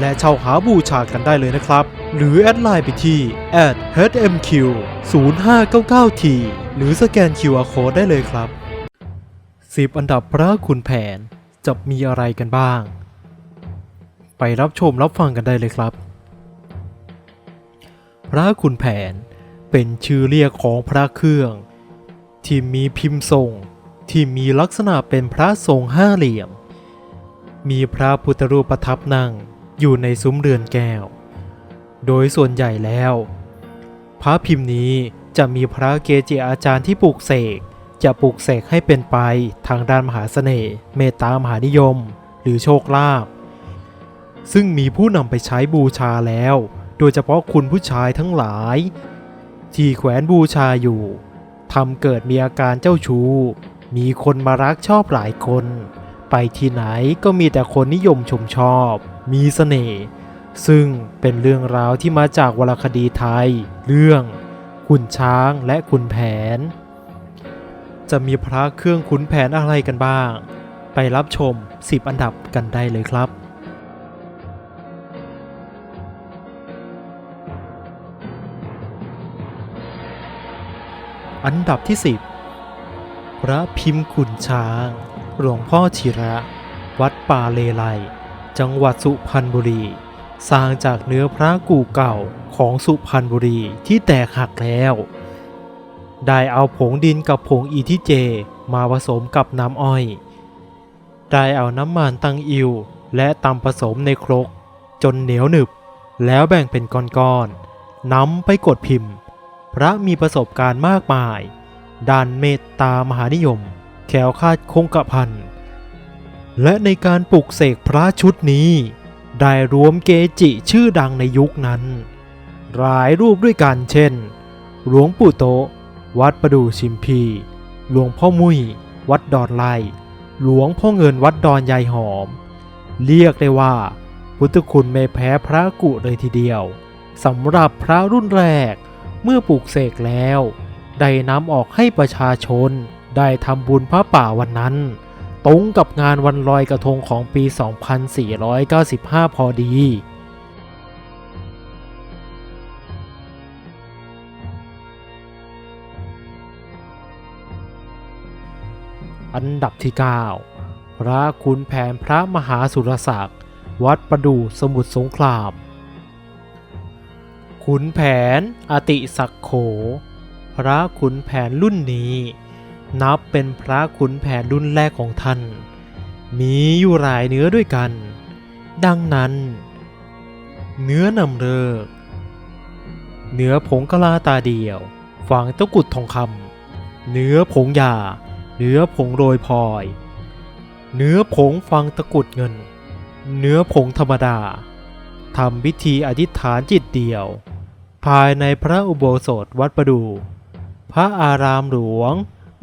และเช่าหาบูชากันได้เลยนะครับ หรือแอดไลน์ไปที่ @hmq 0599t หรือสแกน QR Code ได้เลยครับ 10 อันดับพระคุณแผนจะมีอะไรกันบ้าง ไปรับชมรับฟังกันได้เลยครับ พระคุณแผนเป็นชื่อเรียกของพระเครื่อง ที่มีพิมพ์ทรงที่มีลักษณะเป็นพระทรงห้าเหลี่ยม มีพระพุทธรูปประทับนั่ง อยู่ในซุ้มเรือนแก้ว โดยส่วนใหญ่แล้ว พระพิมพ์นี้จะมีพระเกจิอาจารย์ที่ปลูกเสก จะปลูกเสกให้เป็นไปทางด้านมหาเสน่ห์เมตตามหานิยม หรือโชคลาภซึ่งมีผู้นำไปใช้บูชาแล้ว โดยเฉพาะคุณผู้ชายทั้งหลาย ที่แขวนบูชาอยู่ทำเกิดมีอาการเจ้าชู้ มีคนมารักชอบหลายคน ไปที่ไหนก็มีแต่คนนิยมชมชอบ มีเสน่ห์ซึ่งเป็นเรื่องราวที่มาจากวรรณคดีไทย เรื่องขุนช้างและขุนแผน จะมีพระเครื่องขุนแผนอะไรกันบ้าง ไปรับชม 10 อันดับกันได้เลยครับอันดับที่ 10 พระพิมพ์ขุนช้าง หลวงพ่อชิระ วัดป่าเลไล จังหวัดสุพรรณบุรี สร้างจากเนื้อพระกู่เก่าของสุพรรณบุรีที่แตกหักแล้ว ได้เอาผงดินกับผงอีทิเจมาผสมกับน้ำอ้อย ได้เอาน้ำมันตังอิวและตำผสมในครก จนเหนียวหนึบ แล้วแบ่งเป็นก้อนๆนำไปกดพิมพ์ พระมีประสบการณ์มากมายด้านเมตตามหานิยม แขวคาดคงกระพัน และในการปลุกเสกพระชุดนี้ ได้รวมเกจิชื่อดังในยุคนั้น หลายรูปด้วยกันเช่น หลวงปู่โต วัดประดูชิมพี หลวงพ่อมุย วัดดอนไลหลวงพ่อเงินวัดดอนยายหอม เรียกได้ว่า พุทธคุณไม่แพ้พระกุเลยทีเดียวสำหรับพระรุ่นแรก เมื่อปลูกเสกแล้ว ได้นำออกให้ประชาชนได้ทำบุญพระป่าวันนั้น ตรงกับงานวันลอยกระทงของปี 2495 พอดี อันดับที่ 9 พระคุณแผนพระมหาสุรศักดิ์ วัดประดู่สมุทรสงครามขุนแผน อติศักโข พระขุนแผนรุ่นนี้ นับเป็นพระขุนแผนรุ่นแรกของท่าน มีอยู่หลายเนื้อด้วยกัน ดังนั้น เนื้อนำเลิกเนื้อผงกะลาตาเดียว ฝังตะกุดทองคำเนื้อผงยา เนื้อผงโรยพลอย เนื้อผงฟังตะกุดเงิน เนื้อผงธรรมดาทำพิธีอธิษฐานจิตเดียว ภายในพระอุโบสถวัดประดู พระอารามหลวง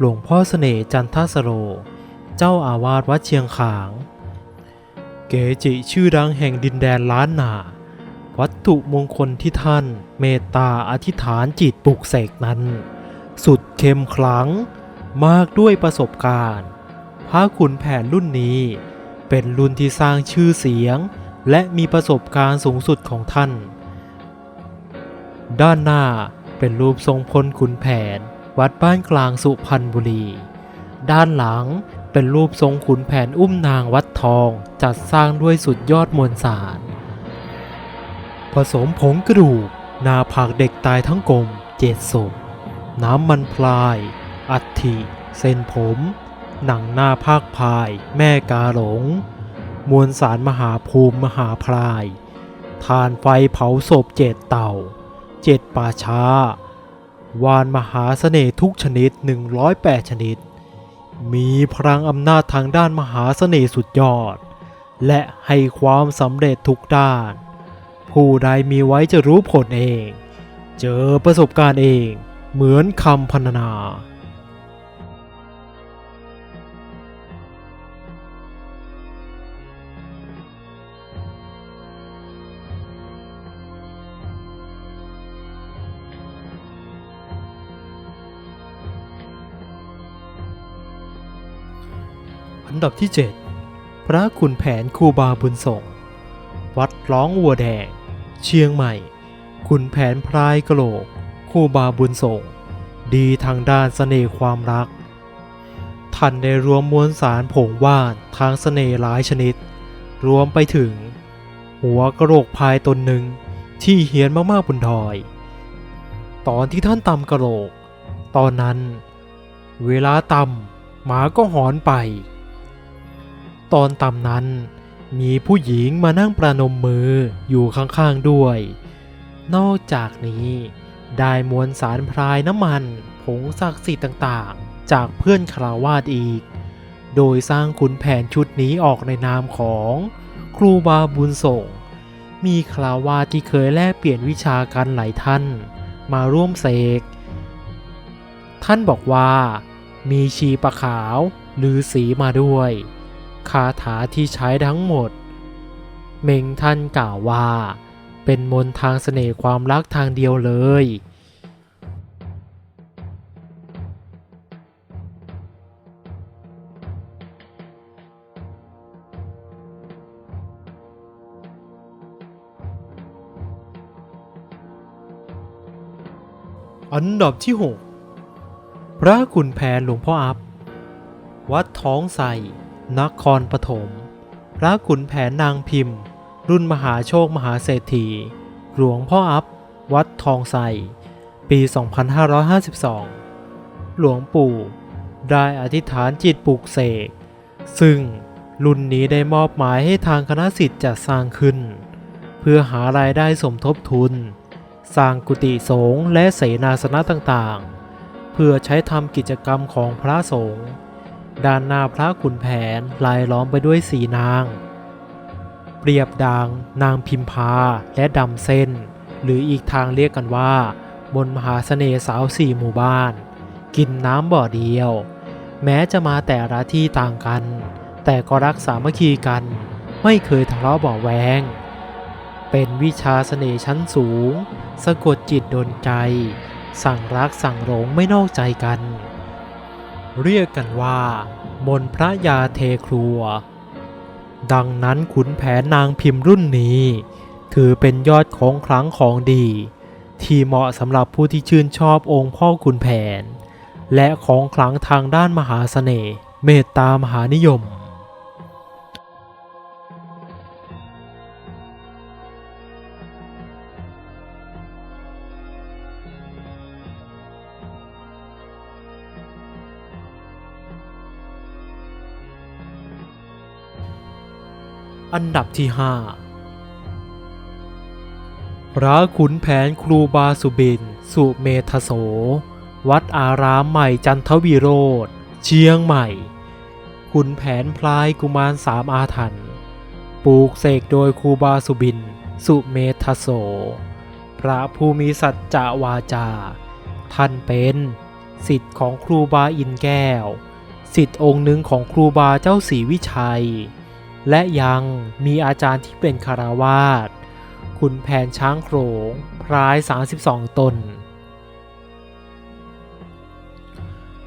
หลวงพ่อเสน่ห์จันทสโร เจ้าอาวาสวัดเชียงขาง เกจิชื่อดังแห่งดินแดนล้านนา วัตถุมงคลที่ท่านเมตตาอธิษฐานจิตปลุกเสกนั้น สุดเข้มขลังมากด้วยประสบการณ์พระขุนแผนรุ่นนี้ เป็นรุ่นที่สร้างชื่อเสียง และมีประสบการณ์สูงสุดของท่าน ด้านหน้าเป็นรูปทรงพลขุนแผน วัดบ้านกลางสุพรรณบุรี ด้านหลังเป็นรูปทรงขุนแผนอุ้มนางวัดทองจัดสร้างด้วยสุดยอดมวลสาร ผสมผงกระดูก นาผากเด็กตายทั้งกลมเจ็ดศพน้ำมันพลาย อัฐิ เส้นผม หนังหน้าภาคพาย แม่กาหลง มวลสารมหาภูมิมหาพราย ทานไฟเผาศพเจ็ดเต่า เจ็ดป่าช้า วานมหาเสน่ห์ทุกชนิด 108 ชนิด มีพลังอำนาจทางด้านมหาเสน่ห์สุดยอด และให้ความสำเร็จทุกด้าน ผู้ใดมีไว้จะรู้ผลเอง เจอประสบการณ์เอง เหมือนคำพรรณนา อันดับที่ 7 พระขุนแผนครูบาบุญส่ง วัดร้องวัวแดง เชียงใหม่ ขุนแผนพรายกะโหลกครูบาบุญส่ง ดีทางด้านเสน่ห์ความรัก ท่านได้รวมมวลสารผงว่านทางเสน่ห์หลายชนิด รวมไปถึง หัวกระโหลกพายตนหนึ่งที่เฮียนมากๆบนดอย ตอนที่ท่านตำกระโหลก ตอนนั้น เวลาตำหมาก็หอนไป ตอนตำนั้น มีผู้หญิงมานั่งประนมมืออยู่ข้างๆด้วย นอกจากนี้ ได้มวลสารพรายน้ำมัน ผงศักดิ์สิทธิ์ต่างๆ จากเพื่อนคราวาสอีก โดยสร้างขุนแผนชุดนี้ออกในนามของครูบาบุญส่ง มีคราวาที่เคยแลกเปลี่ยนวิชากันหลายท่าน มาร่วมเสก ท่านบอกว่า มีชีปะขาวหรือสีมาด้วย คาถาที่ใช้ทั้งหมด เมงท่านกล่าวว่า เป็นมนต์ทางเสน่ห์ความรักทางเดียวเลย อันดับที่ 6 พระขุนแผนหลวงพ่ออัพ วัดท้องใส นครปฐม พระขุนแผนนางพิมพ์ รุ่นมหาโชคมหาเศรษฐี หลวงพ่ออัพ วัดทองใสปี 2552 หลวงปู่ได้อธิษฐานจิตปลูกเสก ซึ่งรุ่นนี้ได้มอบหมายให้ทางคณะสิทธิ์จัดสร้างขึ้น เพื่อหารายได้สมทบทุน สร้างกุฏิสงฆ์และเสนาสนะต่างๆ เพื่อใช้ทำกิจกรรมของพระสงฆ์ ด้านหน้าพระขุนแผนลายล้อมไปด้วยสีนาง เปรียบดังนางพิมพาและดำเส้น หรืออีกทางเรียกกันว่ามนมหาเสน่ห์สาวสี่หมู่บ้าน กินน้ำบ่อเดียว แม้จะมาแต่ละที่ต่างกัน แต่ก็รักสามัคคีกัน ไม่เคยทะเลาะเบาะแวง เป็นวิชาเสน่ห์ชั้นสูง สะกดจิตโดนใจ สั่งรักสั่งหลงไม่นอกใจกัน เรียกกันว่า มนพระยาเทครัว ดังนั้นขุนแผนนางพิมพ์รุ่นนี้ ถือเป็นยอดของครั้งของดี ที่เหมาะสำหรับผู้ที่ชื่นชอบองค์พ่อขุนแผน และของคลังทางด้านมหาเสน่ห์เมตตามหานิยม อันดับที่ 5 พระขุนแผนครูบาสุบิน สุเมธโส วัดอารามใหม่จันทวีโรธ เชียงใหม่ ขุนแผนพลายกุมารสามอาถรรพ์ปลูกเสกโดยครูบาสุบิน สุเมธโส พระผู้มีสัจจะวาจา ท่านเป็นสิทธิ์ของครูบาอินแก้ว สิทธิ์องค์หนึ่งของครูบาเจ้าศรีวิชัย และยังมีอาจารย์ที่เป็นคารวาสขุนแผนช้างโขงพราย 32 ตน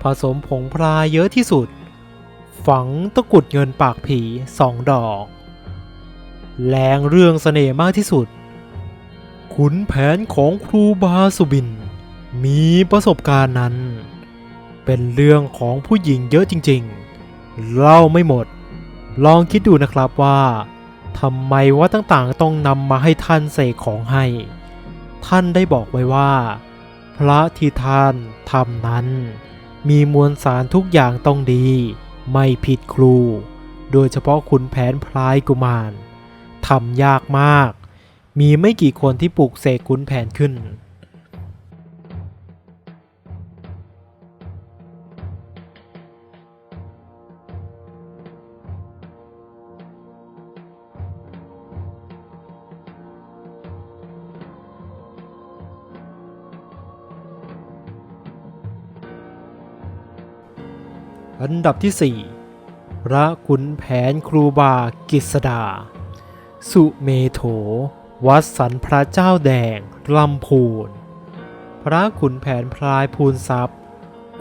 ผสมผงพรายเยอะที่สุด ฝังตะกรุดเงินปากผีสองดอกแรงเรื่องเสน่ห์มากที่สุด ขุนแผนของครูบาสุบิน มีประสบการณ์นั้น เป็นเรื่องของผู้หญิงเยอะจริงๆ เล่าไม่หมด ลองคิดดูนะครับว่าทำไมวัดต่างๆต้องนำมาให้ท่านเสกของให้ ท่านได้บอกไว้ว่า พระที่ท่านทำนั้น มีมวลสารทุกอย่างต้องดี ไม่ผิดครู โดยเฉพาะขุนแผนพลายกุมารทำยากมาก มีไม่กี่คนที่ปลูกเสกขุนแผนขึ้น อันดับที่ 4 พระขุนแผนครูบากิษดา สุเมโถ วัดสันพระเจ้าแดงลำพูน พระขุนแผนพลายพูนทรัพย์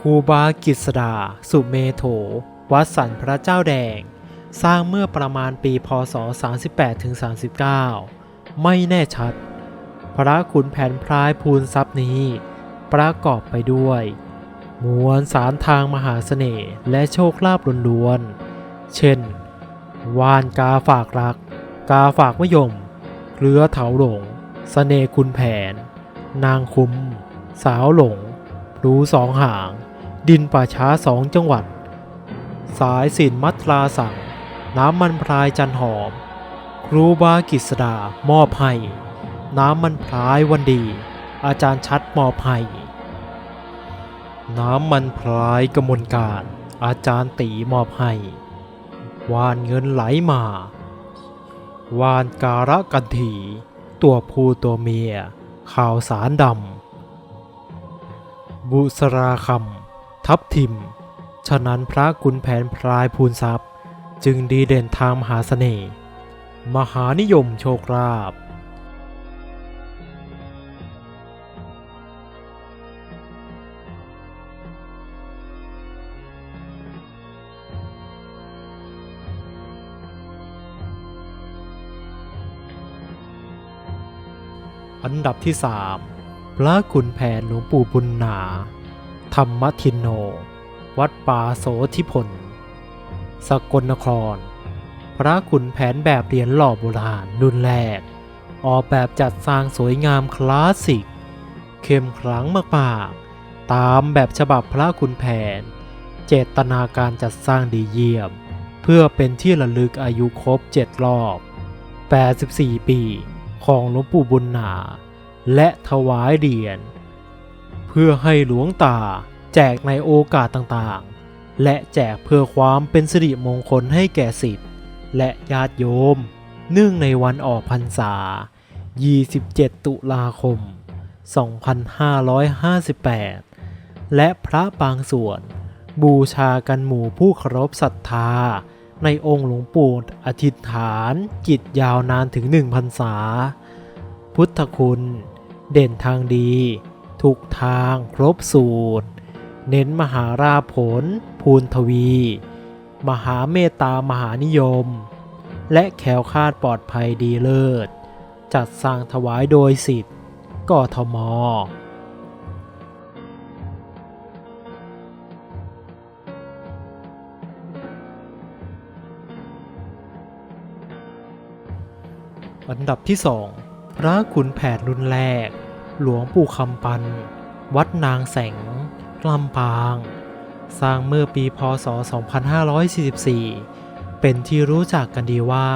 ครูบากิษดา สุเมโถ วัดสันพระเจ้าแดง สร้างเมื่อประมาณปีพศ 38-39 ไม่แน่ชัด พระขุนแผนพลายพูนทรัพย์นี้ ประกอบไปด้วย มวลสารทางมหาเสน่ห์และโชคลาภล้วนๆ เช่น วานกาฝากรัก กาฝากมะยมเกลือเถาหลงเสน่คุณแผน นางคุ้ม สาวหลงรูสองหาง ดินป่าช้าสองจังหวัด สายสินมัตราสั่ง น้ำมันพรายจันหอม ครูบากิษดามอบให้ น้ำมันพรายวันดี อาจารย์ชัดมอบให้ น้ำมันพรายกมลการ อาจารย์ตีมอบให้ วานเงินไหลมา วานการะกันถี ตัวผู้ตัวเมีย ข่าวสารดำ บุษราคำ ทับทิม ฉะนั้นพระกุนแผนพรายพูนทรัพย์ จึงดีเด่นทางมหาเสน่ห์ มหานิยมโชคราบ อันดับที่ 3 พระขุนแผนหลวงปู่บุญนา ธรรมทินโน วัดป่าโสธิพล สกลนคร พระขุนแผนแบบเหรียญหล่อโบราณรุ่นแรก ออกแบบจัดสร้างสวยงามคลาสสิก เข้มขลังมากๆ ตามแบบฉบับพระขุนแผน เจตนาการจัดสร้างดีเยี่ยม เพื่อเป็นที่ระลึกอายุครบ 7 รอบ 84 ปี ของหลวงปู่บุญนา และถวายเหรียญเพื่อให้หลวงตาแจกในโอกาสต่างๆ และแจกเพื่อความเป็นสิริมงคลให้แก่สิทธิ์และญาติโยม เนื่องในวันออกพรรษา 27 ตุลาคม 2558 และพระบางส่วนบูชากันหมู่ผู้เคารพศรัทธา ในองค์หลวงปู่อธิษฐานจิตยาวนานถึงหนึ่งพรรษา พุทธคุณ เด่นทางดี ทุกทางครบสูตร เน้นมหาราผล ภูนทวี มหาเมตตามหานิยม และแขวคาดปลอดภัยดีเลิศ จัดสร้างถวายโดยสิทธิ์กทม อันดับที่สองพระขุนแผนรุ่นแรก หลวงปู่คำปัน วัดนางแสงลำปาง สร้างเมื่อปีพศ 2544 เป็นที่รู้จักกันดีว่า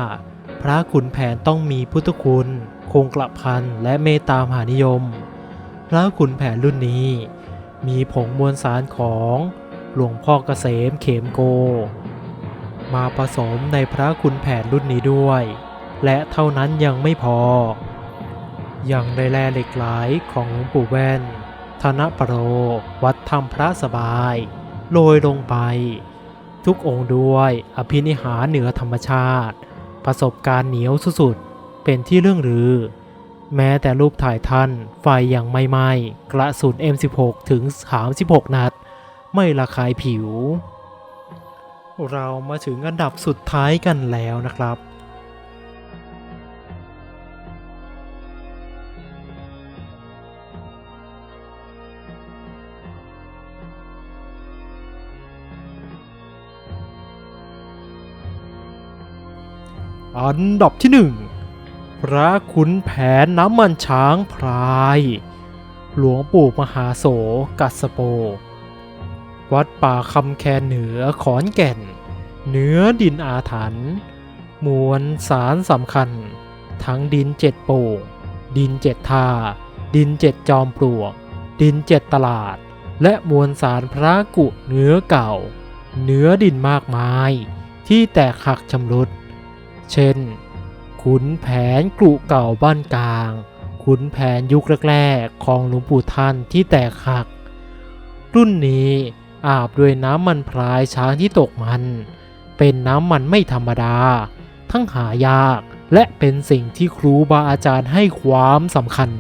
พระขุนแผนต้องมีพุทธคุณ คงกระพันและเมตตามหานิยม พระขุนแผนรุ่นนี้ มีผงมวลสารของหลวงพ่อเกษมเขมโก มาผสมในพระขุนแผนรุ่นนี้ด้วย และเท่านั้นยังไม่พอ ยังได้แร่เหล็กไหลของหลวงปู่แว่น ธนปรโร วัดธรรมพระสบาย โรยลงไป ทุกองค์ด้วยอภินิหารเหนือธรรมชาติ ประสบการณ์เหนียวสุดๆ เป็นที่เรื่องลือ แม้แต่รูปถ่ายท่านไฟยังไม่ไหม้กระสุน M16 ถึง 36 นัด ไม่ระคายผิว เรามาถึงอันดับสุดท้ายกันแล้วนะครับ อันดับที่หนึ่งพระขุนแผนน้ำมันช้างพราย หลวงปู่มหาโสกัสโป วัดป่าคำแคนเหนือขอนแก่น เนื้อดินอาถรรพ์มวลสารสำคัญ ทั้งดินเจ็ดโป่ง ดินเจ็ดท่า ดินเจ็ดจอมปลวก ดินเจ็ดตลาด และมวลสารพระกุเนื้อเก่า เนื้อดินมากมายที่แตกหักชำรุด เช่น ขุนแผนกรุเก่าบ้านกลาง ขุนแผนยุคแรกๆของหลวงปู่ท่านที่แตกหัก รุ่นนี้อาบด้วยน้ำมันพรายช้างที่ตกมัน เป็นน้ำมันไม่ธรรมดา ทั้งหายากและเป็นสิ่งที่ครูบาอาจารย์ให้ความสำคัญ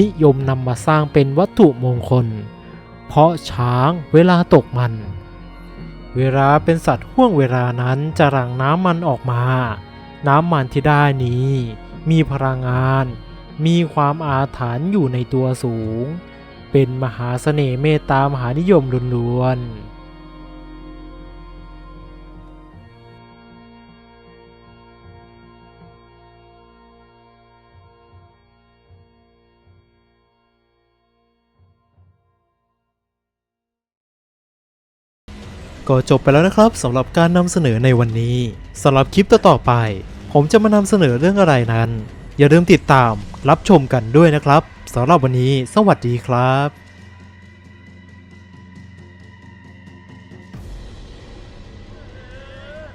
นิยมนำมาสร้างเป็นวัตถุมงคล เพราะช้างเวลาตกมัน เวลาเป็นสัตว์ห่วงเวลานั้นจะหลั่งน้ำมันออกมา น้ำมันที่ได้นี้ มีพลังงาน มีความอาถรรพ์อยู่ในตัวสูง เป็นมหาเสน่ห์เมตตามหานิยมล้วนๆ ก็จบไปแล้วนะครับสำหรับการนำเสนอในวันนี้สำหรับคลิปต่อๆไป ผมจะมานำเสนอเรื่องอะไรนั้น อย่าลืมติดตามรับชมกันด้วยนะครับสำหรับวันนี้ สวัสดีครับ